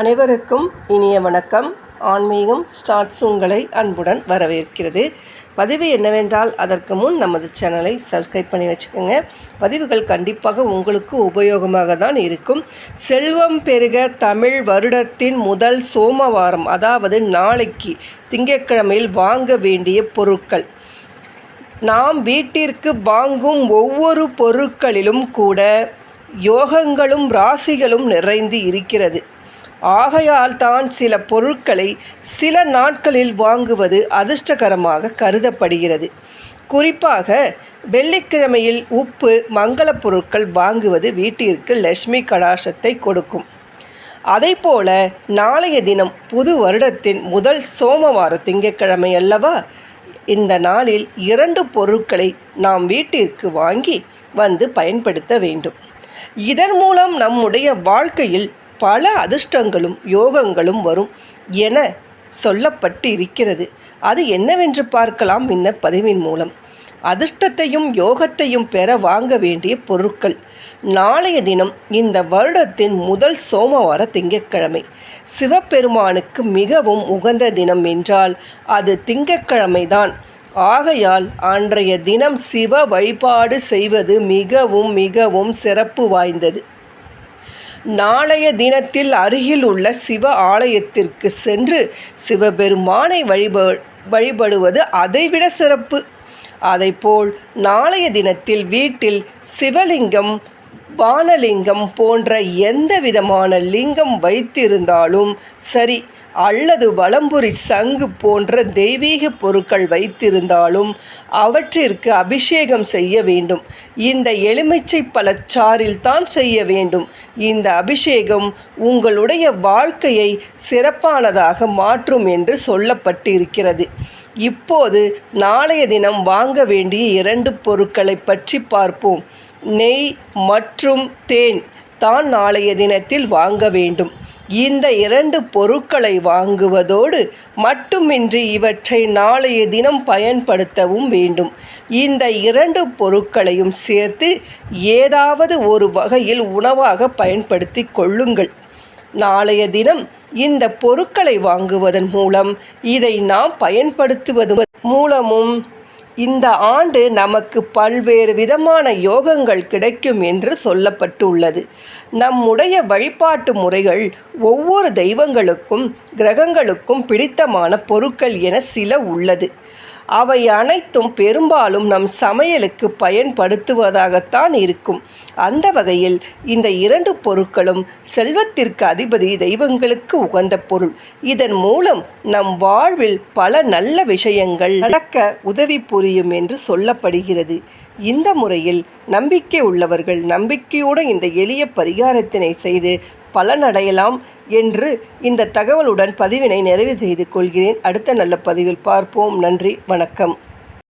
அனைவருக்கும் இனிய வணக்கம். ஆன்மீகம் ஸ்டார்ட்ஸ் உங்களை அன்புடன் வரவேற்கிறது. பதிவு என்னவென்றால் அதற்கு முன் நமது சேனலை சப்ஸ்கிரைப் பண்ணி வச்சுக்கோங்க. பதிவுகள் கண்டிப்பாக உங்களுக்கு உபயோகமாக தான் இருக்கும். செல்வம் பெருக தமிழ் வருடத்தின் முதல் சோமவாரம் அதாவது நாளைக்கு திங்கட்கிழமையில் வாங்க வேண்டிய பொருட்கள். நாம் வீட்டிற்கு வாங்கும் ஒவ்வொரு பொருட்களிலும் கூட யோகங்களும் ராசிகளும் நிறைந்து இருக்கிறது. ஆகையால் தான் சில பொருட்களை சில நாட்களில் வாங்குவது அதிர்ஷ்டகரமாக கருதப்படுகிறது. குறிப்பாக வெள்ளிக்கிழமையில் உப்பு மங்கள பொருட்கள் வாங்குவது வீட்டிற்கு லட்சுமி கடாசத்தை கொடுக்கும். போல நாளைய தினம் புது வருடத்தின் முதல் சோமவார திங்கக்கிழமை அல்லவா இந்த நாளில் இரண்டு பொருட்களை நாம் வீட்டிற்கு வாங்கி வந்து பயன்படுத்த வேண்டும். இதன் மூலம் நம்முடைய வாழ்க்கையில் பல அதிர்ஷ்டங்களும் யோகங்களும் வரும் என சொல்லப்பட்டு இருக்கிறது அது என்னவென்று பார்க்கலாம் இந்த பதிவின் மூலம். அதிர்ஷ்டத்தையும் யோகத்தையும் பெற வாங்க வேண்டிய பொருட்கள். நாளைய தினம் இந்த வருடத்தின் முதல் சோமவார திங்கட்கிழமை. சிவபெருமானுக்கு மிகவும் உகந்த தினம் என்றால் அது திங்கட்கிழமைதான். ஆகையால் அன்றைய தினம் சிவ வழிபாடு செய்வது மிகவும் மிகவும் சிறப்பு வாய்ந்தது. நாளைய தினத்தில் அருகில் உள்ள சிவ ஆலயத்திற்கு சென்று சிவபெருமானை வழிப வழிபடுவது அதைவிட சிறப்பு. அதைப்போல் நாளைய தினத்தில் வீட்டில் சிவலிங்கம் பானலிங்கம் போன்ற எந்த விதமான லிங்கம் வைத்திருந்தாலும் சரி அல்லது வலம்புரி சங்கு போன்ற தெய்வீக பொருட்கள் வைத்திருந்தாலும் அவற்றிற்கு அபிஷேகம் செய்ய வேண்டும். இந்த எலுமிச்சை பழச்சாறில் தான் செய்ய வேண்டும். இந்த அபிஷேகம் உங்களுடைய வாழ்க்கையை சிறப்பானதாக மாற்றும் என்று சொல்லப்பட்டிருக்கிறது. இப்போது நாளைய தினம் வாங்க வேண்டிய இரண்டு பொருட்களை பற்றி பார்ப்போம். நெய் மற்றும் தேன் தான் நாளைய தினத்தில் வாங்க வேண்டும். இந்த இரண்டு பொருட்களை வாங்குவதோடு மட்டுமின்றி இவற்றை நாளைய தினம் பயன்படுத்தவும் வேண்டும். இந்த இரண்டு பொருட்களையும் சேர்த்து ஏதாவது ஒரு வகையில் உணவாக பயன்படுத்தி கொள்ளுங்கள். நாளைய தினம் இந்த பொருட்களை வாங்குவதன் மூலம் இதை நாம் பயன்படுத்துவது மூலமும் இந்த ஆண்டு நமக்கு பல்வேறு விதமான யோகங்கள் கிடைக்கும் என்று சொல்லப்பட்டுள்ளது. நம்முடைய வழிபாட்டு முறைகள் ஒவ்வொரு தெய்வங்களுக்கும் கிரகங்களுக்கும் பிடித்தமான பொருட்கள் என சில உள்ளது. அவை அனைத்தும் பெரும்பாலும் நம் சமையலுக்கு பயன்படுத்துவதாகத்தான் இருக்கும். அந்த வகையில் இந்த இரண்டு பொருட்களும் செல்வத்திற்கு அதிபதி தெய்வங்களுக்கு உகந்த பொருள். இதன் மூலம் நம் வாழ்வில் பல நல்ல விஷயங்கள் நடக்க உதவி புரியும் என்று சொல்லப்படுகிறது. இந்த முறையில் நம்பிக்கை உள்ளவர்கள் நம்பிக்கையோடு இந்த எளிய பரிகாரத்தினை செய்து பலனடையலாம் என்று இந்த தகவலுடன் பதிவினை நிறைவு செய்து கொள்கிறேன். அடுத்த நல்ல பதிவில் பார்ப்போம். நன்றி வணக்கம்.